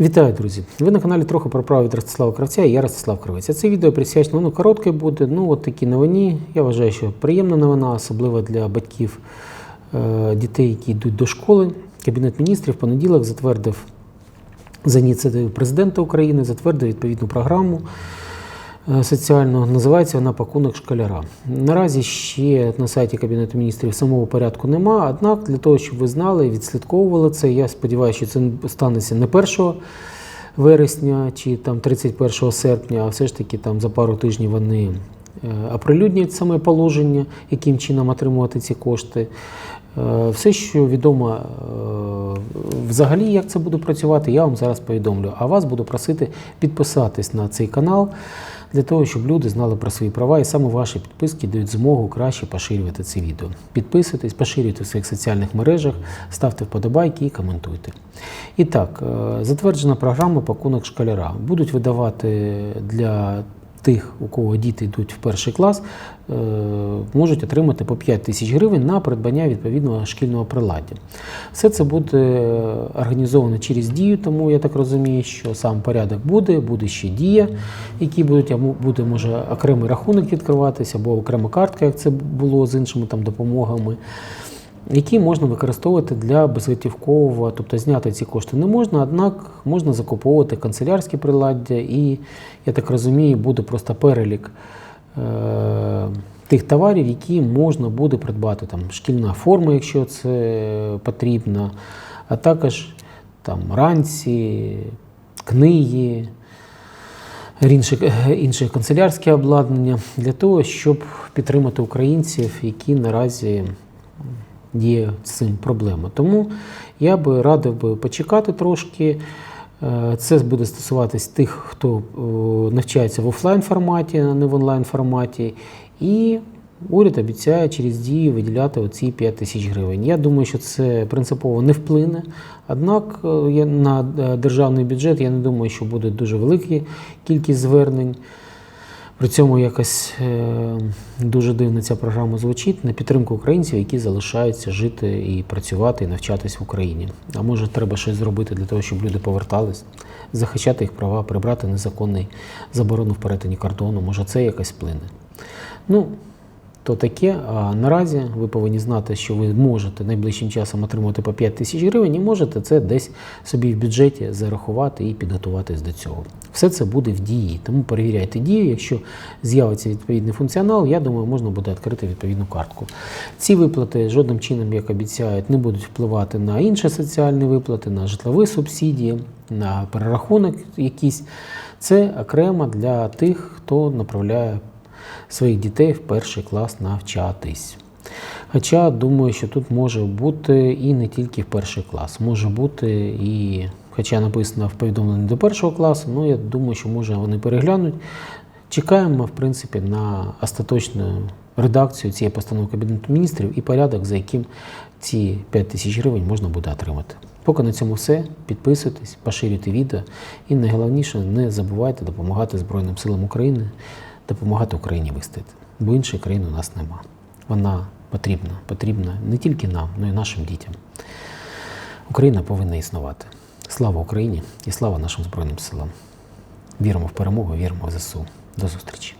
Вітаю, друзі! Ви на каналі трохи про право від Ростислава Кравця і я Ростислав Кравець. Це відео присвячено, воно коротке буде, ну, от такі новині. Я вважаю, що приємна новина, особливо для батьків е, дітей, які йдуть до школи. Кабінет міністрів в понеділок затвердив за ініціативою президента України, затвердив відповідну програму е, соціальну. Називається вона пакунок школяра. Наразі ще на сайті Кабінету міністрів самого порядку нема. Однак для того, щоб ви знали і відслідковували це, я сподіваюся, що це станеться не 1 вересня чи там 31 серпня, а все ж таки там за пару тижнів вони е, оприлюднять саме положення, яким чином отримувати ці кошти. Е, Все, що відомо взагалі, як це буде працювати, я вам зараз повідомлю. А вас буду просити підписатись на цей канал для того, щоб люди знали про свої права, і саме ваші підписки дають змогу краще поширювати це відео. Підписуйтесь, поширюйте в своїх соціальних мережах, ставте вподобайки і коментуйте. І так, е, затверджена програма пакунок школяра. Будуть видавати для тих, у кого діти йдуть в перший клас, е, можуть отримати по 5 тисяч гривень на придбання відповідного шкільного приладдя. Все це буде організовано через дію, тому я так розумію, що сам порядок буде, буде ще дія, які будуть, буде може окремий рахунок відкриватися, або окрема картка, як це було з іншими там допомогами. Які можна використовувати для безготівкового, тобто зняти ці кошти не можна, однак можна закуповувати канцелярські приладдя, і, я так розумію, буде просто перелік е- тих товарів, які можна буде придбати. Там шкільна форма, якщо це потрібно, а також там ранці, книги, інше, інше канцелярське обладнання для того, щоб підтримати українців, які наразі є з цим проблема. Тому я би радив би почекати трошки. Е, Це буде стосуватись тих, хто е, навчається в офлайн форматі, а не в онлайн форматі. І уряд обіцяє через дію виділяти оці 5 тисяч гривень. Я думаю, що це принципово не вплине. Однак е, на державний бюджет я не думаю, що буде дуже велика кількість звернень. При цьому якось е, дуже дивно ця програма звучить на підтримку українців, які залишаються жити і працювати, і навчатись в Україні. А може, треба щось зробити для того, щоб люди повертались, захищати їх права, прибрати незаконний заборону в перетині кордону. Може, це якось вплине. Ну, то таке. А наразі ви повинні знати, що ви можете найближчим часом отримати по 5 тисяч гривень, і можете це десь собі в бюджеті зарахувати і підготуватись до цього. Все це буде в дії. Тому перевіряйте дію. Якщо з'явиться відповідний функціонал, я думаю, можна буде відкрити відповідну картку. Ці виплати жодним чином, як обіцяють, не будуть впливати на інші соціальні виплати, на житлові субсидії, на перерахунок якийсь. Це окремо для тих, хто направляє своїх дітей в перший клас навчатись. Хоча думаю, що тут може бути і не тільки в перший клас, може бути і, хоча написано в повідомленні до першого класу, ну я думаю, що може вони переглянуть. Чекаємо, в принципі, на остаточну редакцію цієї постанови Кабінету міністрів і порядок, за яким ці 5 тисяч гривень можна буде отримати. Поки на цьому все. Підписуйтесь, поширюйте відео і найголовніше не забувайте допомагати Збройним силам України, допомагати Україні вистояти. Бо іншої країни у нас нема. Вона потрібна, потрібна не тільки нам, але й нашим дітям. Україна повинна існувати. Слава Україні і слава нашим Збройним силам. Віримо в перемогу, віримо в ЗСУ. До зустрічі!